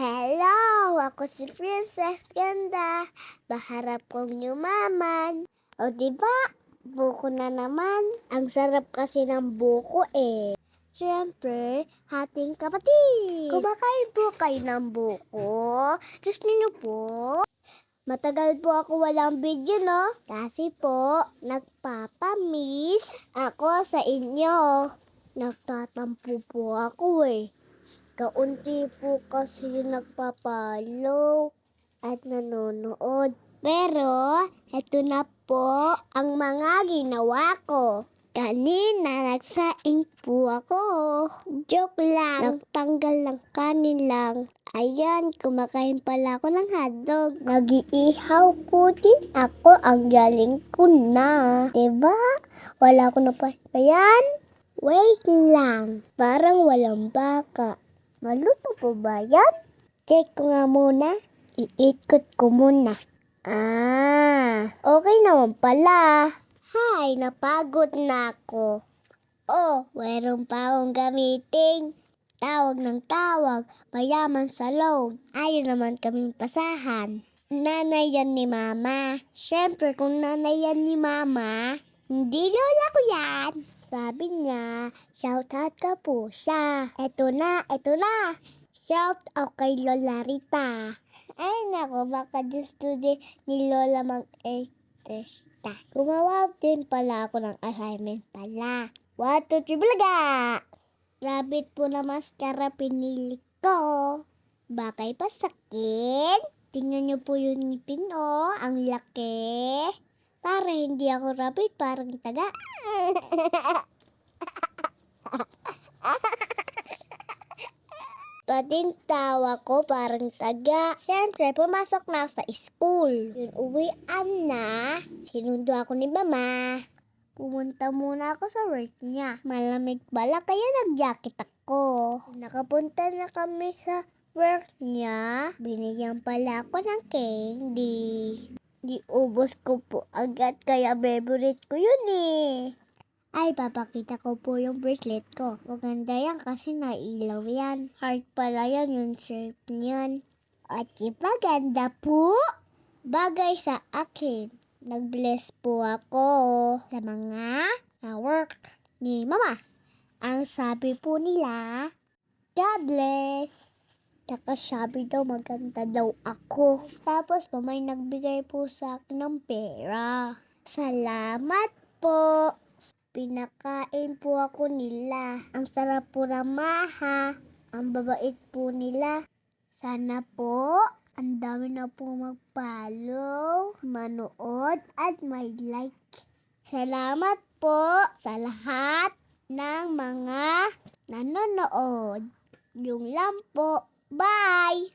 Hello! Ako si Princess Ganda. Baharap kong yumaman. O diba? Buko na naman. Ang sarap kasi ng buko eh. Siyempre, hating kapatid. Kumakain po kayo ng buko. Gusto niyo po? Matagal po ako walang video, no? Kasi po, nagpapamiss ako sa inyo. Nagtatampo po ako eh. Kaunti po kasi yung nagpapalo at nanonood. Pero, eto na po ang mga ginawa ko. Kanina, nagsaing po ako. Joke lang. Nagtanggal ng kanin lang. Ayan, kumakain pala ako ng hotdog. Nag-iihaw po din ako. Ang galing ko na. Diba? Wala ko na pa. Ayan. Wait lang. Parang walang baka. Maluto po ba yan? Check ko nga muna. Iikot ko muna. Ah, okay naman pala. Hay, napagod na ako. Oh, mayroon pa akong gamitin. Tawag ng tawag, mayaman sa loob. Ayaw naman kaming pasahan. Nanay yan ni Mama. Siyempre, kung nanay yan ni Mama, hindi lola ko yan. Sabi niya, shout out ka po siya. Eto na, eto na. Shout out kay Lola Rita. Ay nako, baka gusto din ni Lola mag-extra. Gumawa din pala ako ng assignment pala. One, two, three, bulaga! Rabbit po na mascara pinili ko. Bakay pa sakit. Tingnan niyo po yung ngipin, oh. Ang laki. Para hindi ako rabbit, parang taga. Pating tawa ko parang taga. Siyempre, pumasok na ako sa school. Yun, uwian na. Sinundo ako ni mama. Pumunta muna ako sa work niya. Malamig pala, kaya nag-jacket ako. Nakapunta na kami sa work niya. Binigyan pala ako ng candy. Di ubos ko po agad, kaya favorite ko yun eh. Ay, papakita ko po yung bracelet ko. Maganda yan kasi nailaw yan. Heart pala yan yung shape niyan. At iba ganda po. Bagay sa akin. Nag-bless po ako sa mga na-work ni Mama. Ang sabi po nila, God bless. Saka sabi daw maganda daw ako. Tapos pa may nagbigay po sa akin ng pera. Salamat po. Pinakain po ako nila. Ang sarap po ng maha. Ang babait po nila. Sana po, ang dami na po mag-follow, manood, at may like. Salamat po sa lahat ng mga nanonood. Yung lang po. Bye!